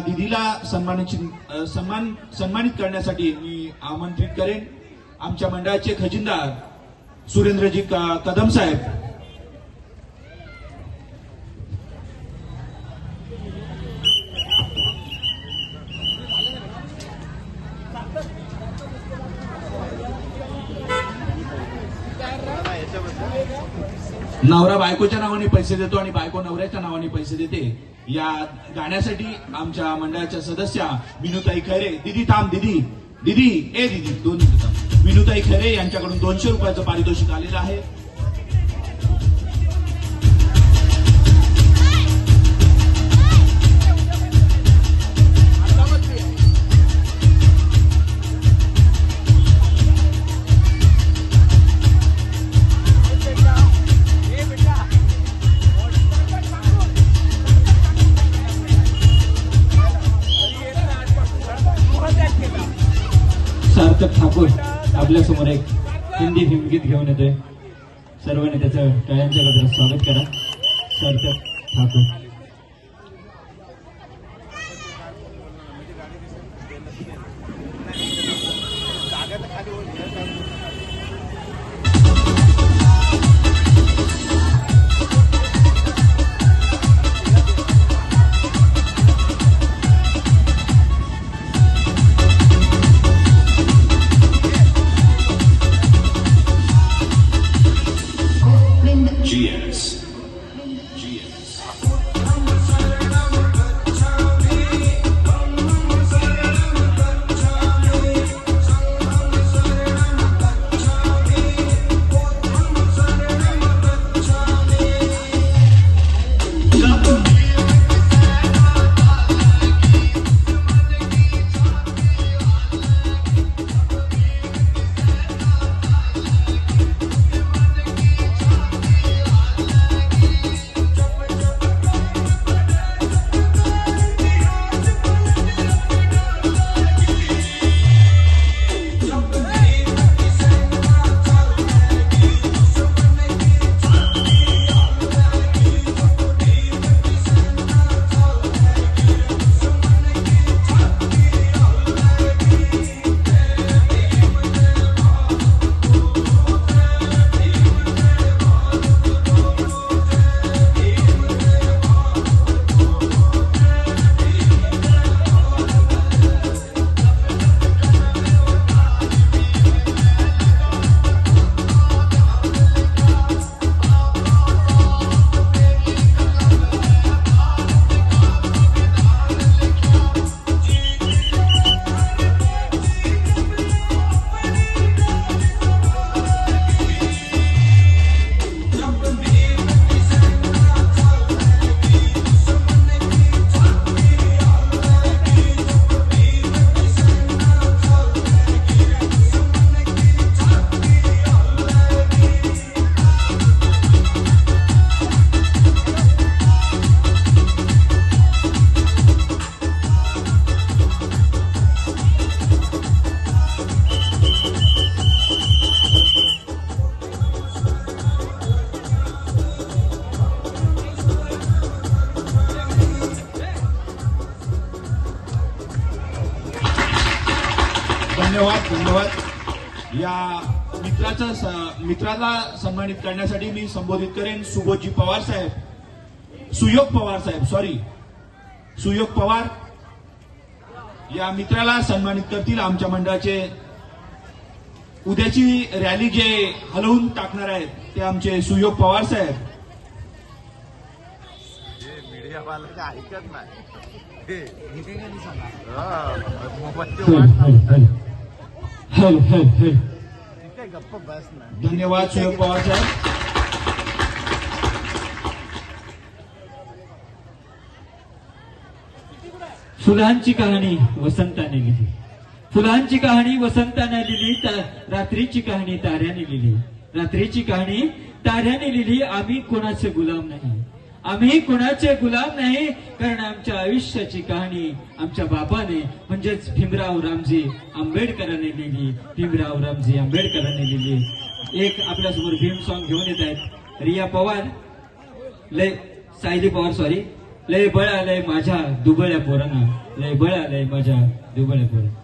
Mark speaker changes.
Speaker 1: दिदीला सन्मानित सन्मान सन्मानित करण्यासाठी मी आमंत्रित करेन. आमच्या मंडळाचे खजिनदार सुरेंद्रजी कदम साहेब. नवरा बायकोच्या नावाने पैसे देतो आणि बायको नवऱ्याच्या नावाने पैसे देते. या गाण्यासाठी आमच्या मंडळाच्या सदस्या विनुताई खैरे दिदी थांब दिदी दिदी ए दिदी दोन मिनिटं विनुताई खैरे यांच्याकडून दोनशे रुपयाचं पारितोषिक आलेलं आहे.
Speaker 2: आपल्यासमोर एक हिंदी हिमगीत घेऊन येतोय. सर्वांनी त्याचं टाळ्यांच्या गजरात स्वागत करा. सार्थक ठाकूर.
Speaker 1: धन्यवाद धन्यवाद. या मित्राचं मित्राला सन्मानित करण्यासाठी मी संबोधित करेन सुबोधजी पवार साहेब. सुयोग पवार साहेब सॉरी सुयोग पवार या मित्राला सन्मानित करतील आमच्या मंडळाचे. उद्याची रॅली जे हलवून टाकणार आहेत ते आमचे सुयोग पवार साहेब.
Speaker 3: मीडिया वाला ऐकत नाही. हा,
Speaker 2: हल हल
Speaker 1: धन्यवाद सुयोग पवार साहेब.
Speaker 2: फुलांची कहाणी वसंताने लिहिली. फुलांची कहाणी वसंताने लिहिली रात्रीची कहाणी ताऱ्याने लिहिली. रात्रीची कहाणी ताऱ्याने लिहिली आम्ही कोणाचे गुलाम नाही. आम्ही कोणाचे गुलाम नाही कारण आमच्या आयुष्याची कहाणी आमच्या बापाने म्हणजेच भीमराव रामजी आंबेडकरांनी लिहिली. भीमराव रामजी आंबेडकरांनी लिहिली. एक आपल्यासमोर भीम सॉन्ग घेऊन येत आहेत. रिया पवार. लय सायली पवार सॉरी लय बळ आलंय माझ्या दुबळ्या पोरांना. लय बळ आलंय माझ्या दुबळ्या पोरांना.